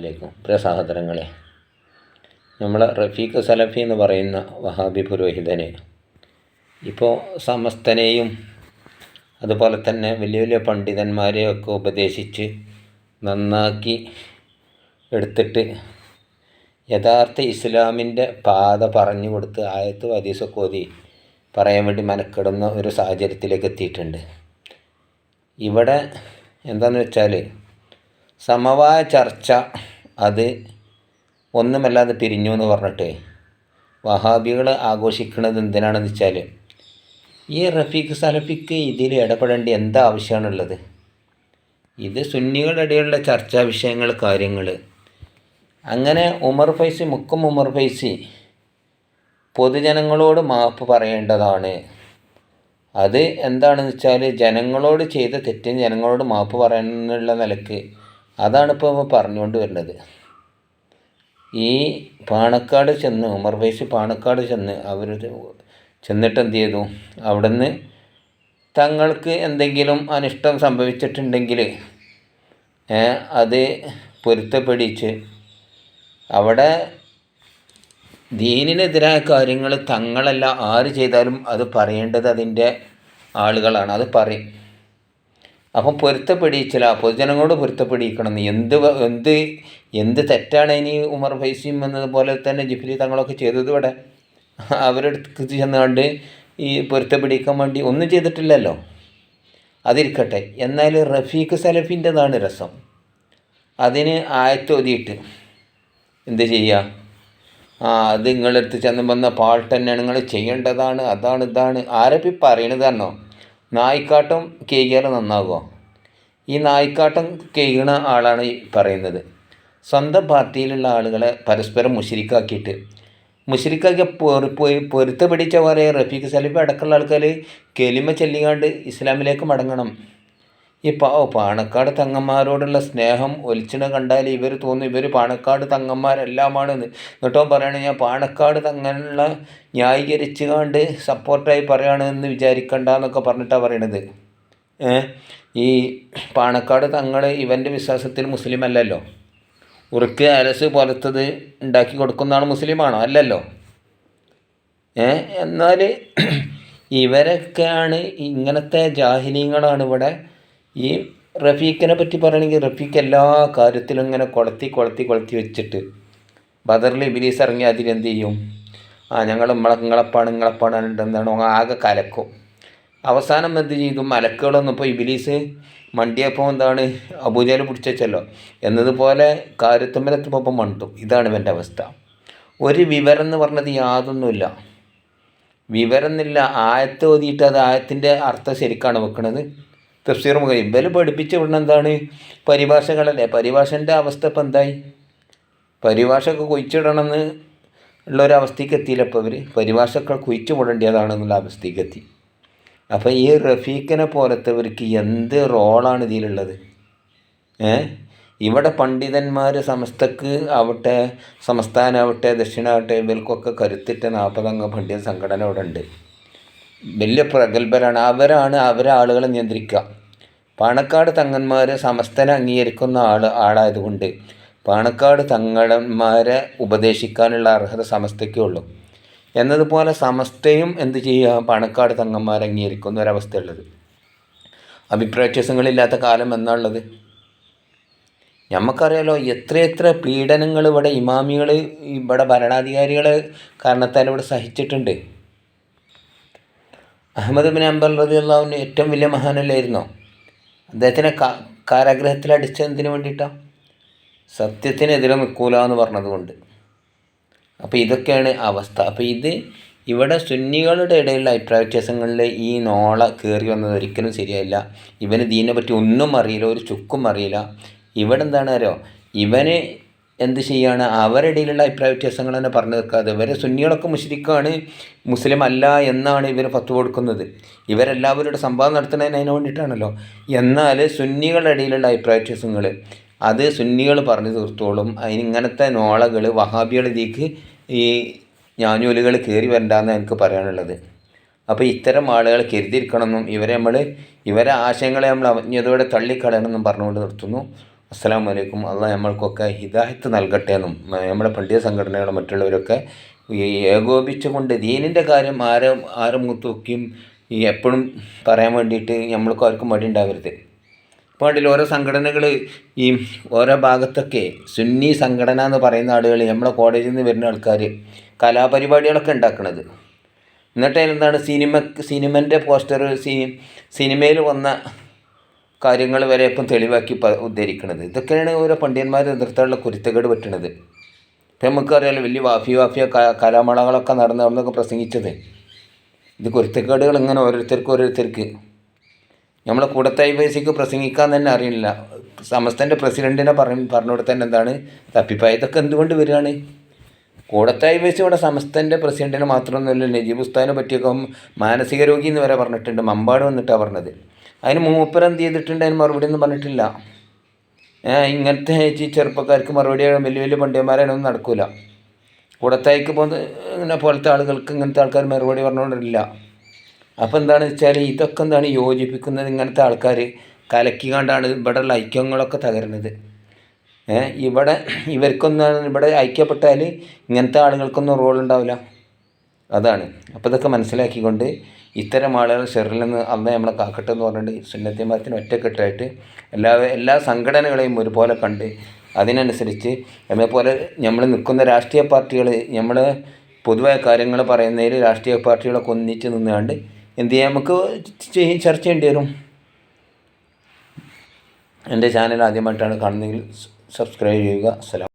വലൈക്കും പ്രിയ സഹോദരങ്ങളെ നമ്മൾ റഫീഖ് സലഫി എന്ന് പറയുന്ന വഹാബി പുരോഹിതനെ ഇപ്പോൾ സമസ്തനെയും അതുപോലെ തന്നെ വലിയ വലിയ പണ്ഡിതന്മാരെയൊക്കെ ഉപദേശിച്ച് നന്നാക്കി എടുത്തിട്ട് യഥാർത്ഥ ഇസ്ലാമിന്റെ പാത പറഞ്ഞു കൊടുത്ത് ആയത്ത് ഹദീസൊക്കെ ഓതി പറയാൻ വേണ്ടി മനക്കിടുന്ന ഒരു സാഹചര്യത്തിലേക്ക് എത്തിയിട്ടുണ്ട്. ഇവിടെ എന്താണെന്ന് വെച്ചാൽ സമവായ ചർച്ച അത് ഒന്നുമല്ലാതെ പിരിഞ്ഞു എന്ന് പറഞ്ഞിട്ട് വഹാബികൾ ആഘോഷിക്കുന്നത് എന്തിനാണെന്ന് വെച്ചാൽ ഈ റഫീഖ് സലഫിക്ക് ഇതിൽ ഇടപെടേണ്ട എന്താ ആവശ്യമാണുള്ളത്? ഇത് സുന്നികളുടെ ഇടയിലുള്ള ചർച്ചാ വിഷയങ്ങൾ കാര്യങ്ങൾ. അങ്ങനെ ഉമർ ഫൈസി മുക്കം ഉമർ ഫൈസി പൊതുജനങ്ങളോട് മാപ്പ് പറയേണ്ടതാണ്. അത് എന്താണെന്ന് വെച്ചാൽ ജനങ്ങളോട് ചെയ്ത തെറ്റിന് ജനങ്ങളോട് മാപ്പ് പറയാനുള്ള നിലയ്ക്ക് അതാണ് ഇപ്പോൾ പറഞ്ഞുകൊണ്ട് വരുന്നത്. ഈ പാണക്കാട് ചെന്ന് ഉമർ ഫൈസ് പാണക്കാട് ചെന്ന് അവർ ചെന്നിട്ട് എന്ത് ചെയ്തു അവിടുന്ന് തങ്ങൾക്ക് എന്തെങ്കിലും അനിഷ്ടം സംഭവിച്ചിട്ടുണ്ടെങ്കിൽ അത് പൊരുത്തപ്പെടിച്ച് അവിടെ ദീനിനെതിരായ കാര്യങ്ങൾ തങ്ങളല്ല ആര് ചെയ്താലും അത് പറയേണ്ടത് അതിന്റെ ആളുകളാണ്. അത് പറയും. അപ്പം പൊരുത്തപ്പെടിയിച്ചില്ല പൊതുജനങ്ങളോട് പൊരുത്തപ്പെടിയിക്കണം എന്ത് എന്ത് എന്ത് തെറ്റാണ് ഇനി ഉമർ ഫൈസിയും എന്നതുപോലെ തന്നെ ജിഫ്രി തങ്ങളൊക്കെ ചെയ്തത് ഇവിടെ? അവരെടുത്ത് ചെന്നുകൊണ്ട് ഈ പൊരുത്തപ്പെടിക്കാൻ വേണ്ടി ഒന്നും ചെയ്തിട്ടില്ലല്ലോ. അതിരിക്കട്ടെ. എന്നാൽ റഫീഖ് സലഫിന്റെതാണ് രസം. അതിന് ആയത്തോതിയിട്ട് എന്ത് ചെയ്യുക ആ അത് നിങ്ങളെടുത്ത് ചെന്ന് വന്ന പാട്ട് തന്നെയാണ് നിങ്ങൾ ചെയ്യേണ്ടതാണ് അതാണ് ഇതാണ്. ആരപ്പി പറയണതാണോ നായിക്കാട്ടം കേയ്യാൽ നന്നാകുമോ? ഈ നായിക്കാട്ടം കേൾക്കുന്ന ആളാണ് ഈ പറയുന്നത്. സ്വന്തം പാർട്ടിയിലുള്ള ആളുകളെ പരസ്പരം മുഷിരിക്കാക്കിയിട്ട് മുഷിരിക്കാക്കി പൊറി പൊരുത്ത പിടിച്ച പോലെ റഫീഖ് സലീഫ് അടക്കമുള്ള ആൾക്കാർ കെലിമ ചെല്ലിക്കാണ്ട് ഇസ്ലാമിലേക്ക് മടങ്ങണം. ഈ പാവ പാണക്കാട് തങ്ങന്മാരോടുള്ള സ്നേഹം ഒലിച്ചിണ കണ്ടാൽ ഇവർ തോന്നും ഇവർ പാണക്കാട് തങ്ങന്മാരെല്ലാമാണെന്ന്. എന്നിട്ടോ പറയണ ഞാൻ പാണക്കാട് തങ്ങനുള്ള ന്യായീകരിച്ച് കണ്ട് സപ്പോർട്ടായി പറയുകയാണെന്ന് വിചാരിക്കണ്ട എന്നൊക്കെ പറഞ്ഞിട്ടാണ് പറയണത് ഈ പാണക്കാട് തങ്ങൾ ഇവന്റെ വിശ്വാസത്തിൽ മുസ്ലിം അല്ലല്ലോ ഉറുക്ക് അലസ് പോലത്തത് ഉണ്ടാക്കി കൊടുക്കുന്നതാണ് മുസ്ലിമാണോ? അല്ലല്ലോ? ഏ? എന്നാൽ ഇവരൊക്കെയാണ് ഇങ്ങനത്തെ ജാഹിനീങ്ങളാണ് ഇവിടെ ഈ റഫീഖിനെ പറ്റി പറയുകയാണെങ്കിൽ റഫീഖ് എല്ലാ കാര്യത്തിലും ഇങ്ങനെ കൊളത്തി കൊളത്തി കൊളത്തി വെച്ചിട്ട് ബദറിൽ ഇബിലീസ് ഇറങ്ങി അതിലെന്ത് ചെയ്യും? ആ ഞങ്ങൾ നമ്മളെ ഇങ്ങളെപ്പാണ് ഇങ്ങളെപ്പാണ് എന്താണ് ആകെ കലക്കും. അവസാനം എന്ത് ചെയ്തു? മലക്കുകളൊന്നും ഇപ്പോൾ ഇബിലീസ് മണ്ടിയപ്പോൾ എന്താണ് അബൂജയിൽ പിടിച്ചല്ലോ എന്നതുപോലെ കാര്യത്തുമ്പലെത്തുമ്പോൾ അപ്പം മണ്ടും. ഇതാണ് ഇവന്റെ അവസ്ഥ. ഒരു വിവരം എന്ന് പറഞ്ഞത് യാതൊന്നുമില്ല. വിവരം എന്നില്ല ആയത്ത് ഓതിയിട്ട് അത് ആയത്തിന്റെ അർത്ഥം ശരിക്കാണ് വെക്കുന്നത് തഫ്സീർ മുഖം ഇവർ പഠിപ്പിച്ച വിടണം എന്താണ് പരിഭാഷകളല്ലേ? പരിഭാഷന്റെ അവസ്ഥ ഇപ്പം എന്തായി? പരിഭാഷയൊക്കെ കുഴിച്ചിടണമെന്ന് ഉള്ളൊരവസ്ഥയ്ക്ക് എത്തിയില്ല അപ്പോൾ ഇവർ പരിഭാഷയൊക്കെ കുഴിച്ചു വിടേണ്ടതാണെന്നുള്ള അവസ്ഥയ്ക്ക് എത്തി. അപ്പോൾ ഈ റഫീഖിനെ പോലത്തെവർക്ക് എന്ത് റോളാണ് ഇതിലുള്ളത്? ഏ? ഇവിടെ പണ്ഡിതന്മാർ സമസ്തക്ക് ആവട്ടെ സംസ്ഥാനാവട്ടെ ദക്ഷിണാവട്ടെ ഇവർക്കൊക്കെ കരുത്തിട്ട നാൽപ്പതംഗ പണ്ഡിത സംഘടന ഇവിടെ ഉണ്ട് വലിയ പ്രഗത്ഭരാണ്. അവരാണ് അവരെ ആളുകളെ നിയന്ത്രിക്കുക. പാണക്കാട് തങ്ങന്മാർ സമസ്തനെ അംഗീകരിക്കുന്ന ആൾ ആളായതുകൊണ്ട് പാണക്കാട് തങ്ങന്മാരെ ഉപദേശിക്കാനുള്ള അർഹത സമസ്തയ്ക്കേ ഉള്ളൂ. എന്നതുപോലെ സമസ്തയും എന്ത് ചെയ്യുക? പാണക്കാട് തങ്ങന്മാരെ അംഗീകരിക്കുന്ന ഒരവസ്ഥയുള്ളത്. അഭിപ്രായ വ്യത്യാസങ്ങളില്ലാത്ത കാലം എന്നുള്ളത് നമുക്കറിയാലോ എത്രയെത്ര പീഡനങ്ങൾ ഇവിടെ ഇമാമികൾ ഇവിടെ ഭരണാധികാരികൾ കാരണത്താൽ ഇവിടെ സഹിച്ചിട്ടുണ്ട്. അഹമ്മദ് ബിൻ അംബർ റബി അള്ളാഹുവിന് ഏറ്റവും വലിയ മഹാനല്ലായിരുന്നോ? അദ്ദേഹത്തിനെ കാരാഗ്രഹത്തിൽ അടിച്ചതിന് വേണ്ടിയിട്ടാണ് സത്യത്തിനെതിരെ നിൽക്കൂല എന്ന് പറഞ്ഞതുകൊണ്ട്. അപ്പോൾ ഇതൊക്കെയാണ് അവസ്ഥ. അപ്പോൾ ഇത് ഇവിടെ സുന്നികളുടെ ഇടയിലുള്ള അഭിപ്രായ വ്യത്യാസങ്ങളിൽ ഈ നോള കയറി വന്നത് ഒരിക്കലും ശരിയല്ല ഇവന് ദീനെ പറ്റി ഒന്നും അറിയില്ല ഒരു ചുക്കും അറിയില്ല. ഇവിടെ എന്താണ് അറിയോ? ഇവന് എന്ത് ചെയ്യുകയാണ് അവരുടെ ഇടയിലുള്ള അഭിപ്രായ വ്യത്യാസങ്ങൾ തന്നെ പറഞ്ഞു നിൽക്കാതെ ഇവരെ സുന്നികളൊക്കെ മുസ്ലിക്കാണ് മുസ്ലിം അല്ല എന്നാണ് ഇവർ പത്ത് കൊടുക്കുന്നത്. ഇവരെല്ലാവരുടെ സംഭാവന നടത്തുന്നതിന് അതിന് വേണ്ടിയിട്ടാണല്ലോ. എന്നാൽ സുന്നികളുടെ ഇടയിലുള്ള അഭിപ്രായ വ്യത്യാസങ്ങൾ അത് സുന്നികൾ പറഞ്ഞു തീർത്തോളും. അതിനിങ്ങനത്തെ നോളകൾ വഹാബികൾ ഇതിലേക്ക് ഈ ഞാനൂലുകൾ കയറി വരണ്ടെന്ന് എനിക്ക് പറയാനുള്ളത്. അപ്പോൾ ഇത്തരം ആളുകൾ കരുതിയിരിക്കണമെന്നും ഇവരെ നമ്മൾ ഇവരെ ആശയങ്ങളെ നമ്മൾ അവജ്ഞതയോടെ തള്ളിക്കളയണമെന്നും പറഞ്ഞുകൊണ്ട് നിർത്തുന്നു. അസ്സലാമു വലൈക്കും അള്ളാഹ് നമ്മൾക്കൊക്കെ ഹിദായത്ത് നൽകട്ടെ എന്നും നമ്മുടെ പണ്ഡിത സംഘടനകളും മറ്റുള്ളവരൊക്കെ ഏകോപിച്ചുകൊണ്ട് ദീനിന്റെ കാര്യം ആരും ആരും മുത്തൂക്കിയും ഈ എപ്പോഴും പറയാൻ വേണ്ടിയിട്ട് നമ്മൾക്ക് ആർക്കും മടി ഉണ്ടാവരുത്. ഇപ്പോൾ ഓരോ സംഘടനകൾ ഈ ഓരോ ഭാഗത്തൊക്കെ സുന്നി സംഘടന എന്ന് പറയുന്ന ആളുകൾ നമ്മുടെ കോളേജിൽ നിന്ന് വരുന്ന ആൾക്കാർ കലാപരിപാടികളൊക്കെ ഉണ്ടാക്കുന്നത് എന്നിട്ട് എന്താണ് സിനിമ സിനിമന്റെ പോസ്റ്റർ സിനിമയിൽ വന്ന കാര്യങ്ങൾ വരെ ഇപ്പം തെളിവാക്കി ഉദ്ധരിക്കുന്നത് ഇതൊക്കെയാണ് ഓരോ പണ്ഡിതന്മാർ നിർത്താനുള്ള കുരുത്തക്കേട് പറ്റുന്നത് ഇപ്പം നമുക്കറിയാലോ വലിയ വാഫി വാഫിയ കലാമേളകളൊക്കെ നടന്ന് അവിടുന്നൊക്കെ പ്രസംഗിച്ചത്. ഇത് കുരുത്തക്കേടുകൾ ഇങ്ങനെ ഓരോരുത്തർക്ക് ഓരോരുത്തർക്ക്. നമ്മളെ കൂടത്തായി പൈസയ്ക്ക് പ്രസംഗിക്കാൻ തന്നെ അറിയില്ല സമസ്തന്റെ പ്രസിഡന്റിനെ പറഞ്ഞു കൊടുത്തന്നെ എന്താണ്? തപ്പിപ്പായ ഇതൊക്കെ എന്തുകൊണ്ട് വരികയാണ്? കൂടത്തായി പൈസ ഇവിടെ സമസ്തന്റെ പ്രസിഡന്റിനെ മാത്രമൊന്നുമല്ല നജീബ് ഉസ്താനെ പറ്റിയൊക്കെ മാനസിക രോഗി എന്ന് വരെ പറഞ്ഞിട്ടുണ്ട്. മമ്പാട് വന്നിട്ടാണ് പറഞ്ഞത്. അതിന് മൂപ്പർ എന്ത് ചെയ്തിട്ടുണ്ട്? അതിന് മറുപടി ഒന്നും പറഞ്ഞിട്ടില്ല. ഇങ്ങനത്തെ ഈ ചെറുപ്പക്കാർക്ക് മറുപടി വലിയ വലിയ പണ്ഡിതന്മാരാണൊന്നും നടക്കില്ല കൂടത്തായിക്ക് പോകുന്ന ഇങ്ങനെ പോലത്തെ ആളുകൾക്ക് ഇങ്ങനത്തെ ആൾക്കാർ മറുപടി പറഞ്ഞുകൊണ്ടില്ല അപ്പോൾ എന്താണ് വെച്ചാൽ ഇതൊക്കെ എന്താണ് യോജിപ്പിക്കുന്നത് ഇങ്ങനത്തെ ആൾക്കാർ കലക്കി കണ്ടാണ് ഇവിടെയുള്ള ഐക്യങ്ങളൊക്കെ തകരുന്നത്. ഇവിടെ ഇവർക്കൊന്നും ഇവിടെ ഐക്യപ്പെട്ടാൽ ഇങ്ങനത്തെ ആളുകൾക്കൊന്നും റോൾ ഉണ്ടാവില്ല അതാണ്. അപ്പോൾ ഇതൊക്കെ മനസ്സിലാക്കിക്കൊണ്ട് ഇത്തരം ആളുകൾ ഷെറിൽ നിന്ന് അന്ന് നമ്മളെ കാക്കട്ടെ എന്ന് പറഞ്ഞിട്ട് സുന്നത്തിമാരത്തിന് ഒറ്റക്കെട്ടായിട്ട് എല്ലാ എല്ലാ സംഘടനകളെയും ഒരുപോലെ കണ്ട് അതിനനുസരിച്ച് നമ്മളെപ്പോലെ നമ്മൾ നിൽക്കുന്ന രാഷ്ട്രീയ പാർട്ടികൾ നമ്മൾ പൊതുവായ കാര്യങ്ങൾ പറയുന്നതിൽ രാഷ്ട്രീയ പാർട്ടികളൊക്കെ ഒന്നിച്ച് നിന്നുകൊണ്ട് എന്ത് ചെയ്യാൻ നമുക്ക് ചർച്ച ചെയ്യേണ്ടി വരും. എന്റെ ചാനൽ ആദ്യമായിട്ടാണ് കാണുന്നതെങ്കിൽ സബ്സ്ക്രൈബ് ചെയ്യുക. അസ്സലാം